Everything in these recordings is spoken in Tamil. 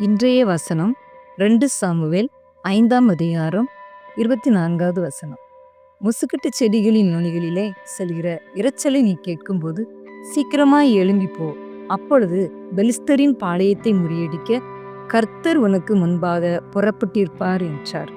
இன்றைய வசனம் ரெண்டு சாமுவேல் ஐந்தாம் அதிகாரம் இருபத்தி நான்காவது வசனம். முசுக்கட்டு செடிகளின் நுனிகளிலே செல்கிற இரைச்சலை நீ கேட்கும்போது சீக்கிரமாய் எழும்பி போ அப்பொழுது பெலிஸ்தரின் பாளையத்தை முறியடிக்க கர்த்தர் உனக்கு முன்பாக புறப்பட்டிருப்பார் என்றார்.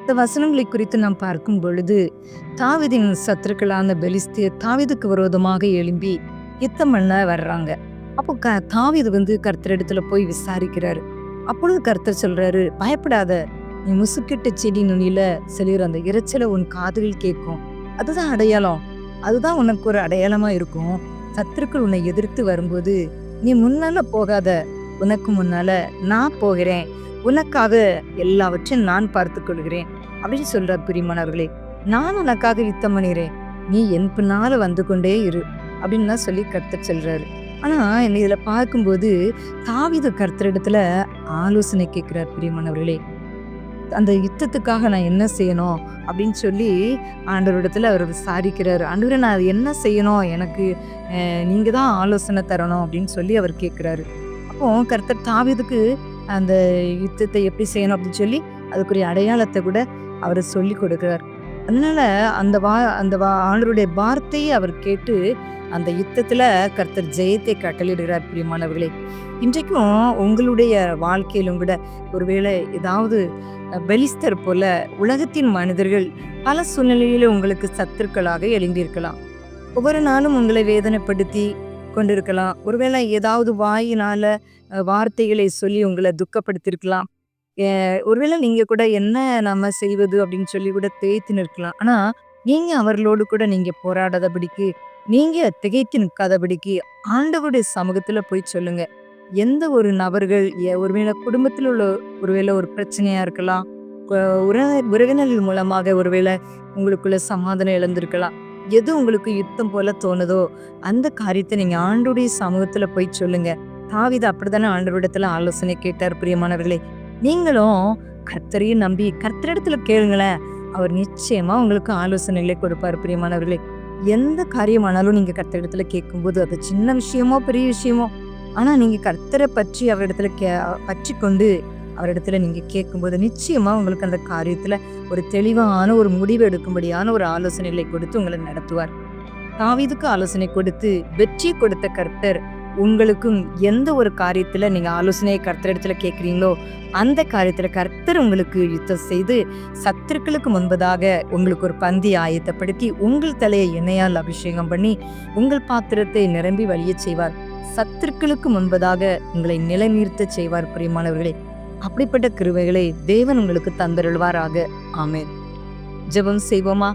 இந்த வசனங்களை குறித்து நாம் பார்க்கும் பொழுது தாவிதின் சத்துருக்களான பெலிஸ்தீர் தாவிதுக்கு விரோதமாக எழும்பி யுத்தம் பண்ண வர்றாங்க. அப்போ க தாவிது வந்து கர்த்தர் இடத்துல போய் விசாரிக்கிறாரு. அப்பொழுது கர்த்தர் சொல்றாரு பயப்படாத நீ முசுக்கிட்ட செடி நுனியில செல்கிற அந்த இரைச்சலை உன் காதுகள் கேட்கும். அதுதான் அடையாளம். அதுதான் உனக்கு ஒரு அடையாளமா இருக்கும். சத்துருக்கள் உன்னை எதிர்த்து வரும்போது நீ முன்னால போகாத. உனக்கு முன்னால நான் போகிறேன். உனக்காக எல்லாவற்றையும் நான் பார்த்து கொள்கிறேன். அப்படின்னு சொல்றார் பிரிமானவர்களே நான் உனக்காக யுத்தம் பண்ணிடுறேன் நீ என் பின்னால வந்து கொண்டே இரு. அப்படின்னு தான் சொல்லி கர்த்தர் சொல்றாரு. ஆனால் என்னை இதில் பார்க்கும்போது தாவித கர்த்தரிடத்துல ஆலோசனை கேட்கிறார் பிரியமானவர்களே. அந்த யுத்தத்துக்காக நான் என்ன செய்யணும் அப்படின்னு சொல்லி ஆண்டவரிடத்துல அவர் விசாரிக்கிறார். ஆண்டவரை நான் அது என்ன செய்யணும்? எனக்கு நீங்கள் தான் ஆலோசனை தரணும் அப்படின்னு சொல்லி அவர் கேட்குறாரு. அப்போ கர்த்தர் தாவிதுக்கு அந்த யுத்தத்தை எப்படி செய்யணும் அப்படின்னு சொல்லி அதுக்குரிய அடையாளத்தை கூட அவர் சொல்லி கொடுக்குறார். அதனால அந்த வா அந்த வா ஆண்டருடைய வார்த்தையை அவர் கேட்டு அந்த யுத்தத்தில் கர்த்தர் ஜெயத்தை கட்டளிடுகிறார் பிரியமானவர்களே. இன்றைக்கும் உங்களுடைய வாழ்க்கையிலும் கூட ஒருவேளை ஏதாவது பெலிஸ்தர் போல உலகத்தின் மனிதர்கள் பல சூழ்நிலையில் உங்களுக்கு சத்துருக்களாக எழுந்திருக்கலாம். ஒவ்வொரு நாளும் உங்களை வேதனைப்படுத்தி கொண்டிருக்கலாம். ஒருவேளை ஏதாவது வாயினால வார்த்தைகளை சொல்லி உங்களை துக்கப்படுத்திருக்கலாம். ஒருவேளை நீங்க கூட என்ன நம்ம செய்வது அப்படின்னு சொல்லி கூட தேய்த்து நிற்கலாம். ஆனா நீங்க அவர்களோடு கூட நீங்க போராடாதபடிக்கு நீங்க திகைத்து நிற்காதபடிக்கு ஆண்டவருடைய சமூகத்துல போய் சொல்லுங்க. எந்த ஒரு நபர்கள் ஒருவேளை குடும்பத்தில் உள்ள ஒருவேளை ஒரு பிரச்சனையா இருக்கலாம் உற- உறவினர்கள் மூலமாக ஒருவேளை உங்களுக்குள்ள சமாதானம் இழந்திருக்கலாம். எது உங்களுக்கு யுத்தம் போல தோணுதோ அந்த காரியத்தை நீங்க ஆண்டுடைய சமூகத்துல போய் சொல்லுங்க. தாவித அப்படித்தானே ஆண்டவரிடத்துல ஆலோசனை கேட்டார் பிரியமானவர்களே. நீங்களும் கர்த்தரையும் நம்பி கர்த்தரிடத்துல கேளுங்களேன். அவர் நிச்சயமா உங்களுக்கு ஆலோசனைகளை கொடுப்பார் பிரியமானவர்களே. எந்த காரியமானாலும் நீங்கள் கர்த்த இடத்துல கேட்கும்போது அது சின்ன விஷயமோ பெரிய விஷயமோ ஆனால் நீங்கள் கர்த்தரை பற்றி அவரிடத்துல கே பற்றி கொண்டு அவரிடத்துல நீங்கள் கேட்கும்போது நிச்சயமாக உங்களுக்கு அந்த காரியத்தில் ஒரு தெளிவான ஒரு முடிவு எடுக்கும்படியான ஒரு ஆலோசனைகளை கொடுத்து உங்களை நடத்துவார். தாவீதுக்கு ஆலோசனை கொடுத்து வெற்றி கொடுத்த கர்த்தர் உங்களுக்கும் எந்த ஒரு காரியத்தில் நீங்கள் ஆலோசனையை கர்த்தரிடத்துல கேட்குறீங்களோ அந்த காரியத்தில் கர்த்தர் உங்களுக்கு யுத்தம் செய்து சத்துருக்களுக்கு முன்பதாக உங்களுக்கு ஒரு பந்தி ஆயத்தப்படுத்தி உங்கள் தலையை எண்ணெயால் அபிஷேகம் பண்ணி உங்கள் பாத்திரத்தை நிரம்பி வழியச் செய்வார். சத்துருக்களுக்கு முன்பதாக உங்களை நிலைநிறுத்த செய்வார் பிரியமானவர்களே. அப்படிப்பட்ட கிருவைகளை தேவன் உங்களுக்கு தந்தருள்வாராக. ஆமென். ஜெபம் செய்வோமா?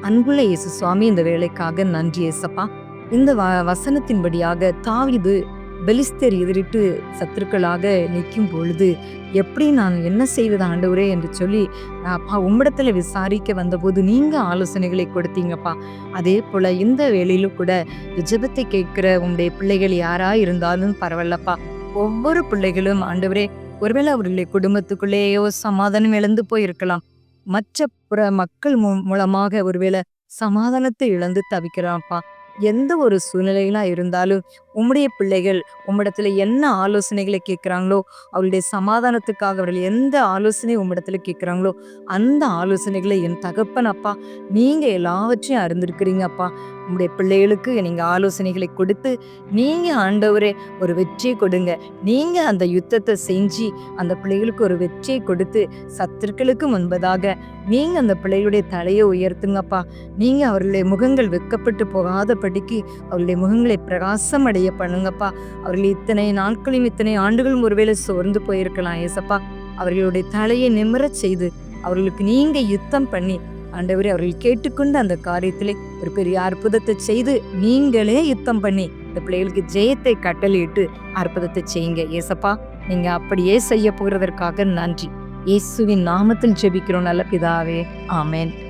அன்புள்ள இயேசு சுவாமி இந்த வேலைக்காக நன்றி ஏசப்பா இந்த வ வசனத்தின்படியாக தாவிது பெலிஸ்தர் எதிரிட்டு சத்துருக்களாக நிற்கும் பொழுது எப்படி நான் என்ன செய்வது ஆண்டவரே? என்று சொல்லி அப்பா உம்மிடத்துல விசாரிக்க வந்தபோது நீங்க ஆலோசனைகளை கொடுத்தீங்கப்பா. அதே போல இந்த வேலையிலும் கூட இந்த ஜெபத்தை கேட்கிற உங்களுடைய பிள்ளைகள் யாரா இருந்தாலும் பரவாயில்லப்பா. ஒவ்வொரு பிள்ளைகளும் ஆண்டவரே ஒருவேளை அவர்களுடைய குடும்பத்துக்குள்ளேயோ சமாதானம் இழந்து போயிருக்கலாம். மற்ற புற மக்கள் மூ- மூலமாக ஒருவேளை சமாதானத்தை இழந்து தவிக்கிறான்ப்பா. எந்த ஒரு சூழ்நிலையிலாம் இருந்தாலும் உம்முடைய பிள்ளைகள் உம்மிடத்துல என்ன ஆலோசனைகளை கேட்குறாங்களோ அவளுடைய சமாதானத்துக்காக அவர்கள் எந்த ஆலோசனை உம்மிடத்துல கேட்குறாங்களோ அந்த ஆலோசனைகளை என் தகப்பன் அப்பா நீங்க எல்லாவற்றையும் அறிந்திருக்கிறீங்க அப்பா. உங்களுடைய பிள்ளைகளுக்கு நீங்க ஆலோசனைகளை கொடுத்து நீங்க ஆண்டவரே ஒரு வெற்றியை கொடுங்க. நீங்க அந்த யுத்தத்தை செஞ்சு அந்த பிள்ளைகளுக்கு ஒரு வெற்றியை கொடுத்து சத்துருக்களுக்கு முன்பதாக நீங்க அந்த பிள்ளைகளுடைய தலையை உயர்த்துங்கப்பா நீங்க அவர்களுடைய முகங்கள் வெட்கப்பட்டு போகாதபடிக்கு அவருடைய முகங்களை பிரகாசம் அடைய பண்ணுங்கப்பா அவர்கள் இத்தனை நாட்களும் இத்தனை ஆண்டுகளும் ஒருவேளை சோர்ந்து போயிருக்கலாம் ஏசப்பா. அவர்களுடைய தலையை நிமிரச் செய்து அவர்களுக்கு நீங்க யுத்தம் பண்ணி ஆண்டவரே அவர்கள் கேட்டுக்கொண்டு அந்த காரியத்திலே ஒரு பெரிய அற்புதத்தை செய்து நீங்களே யுத்தம் பண்ணி இந்த பிள்ளைகளுக்கு ஜெயத்தை கட்டளையிட்டு அற்புதத்தை செய்யுங்க. ஏசப்பா நீங்க அப்படியே செய்ய போகிறதற்காக நன்றி. இயேசுவின் நாமத்தில் ஜெபிக்கிறோம் நல்ல பிதாவே. ஆமேன்.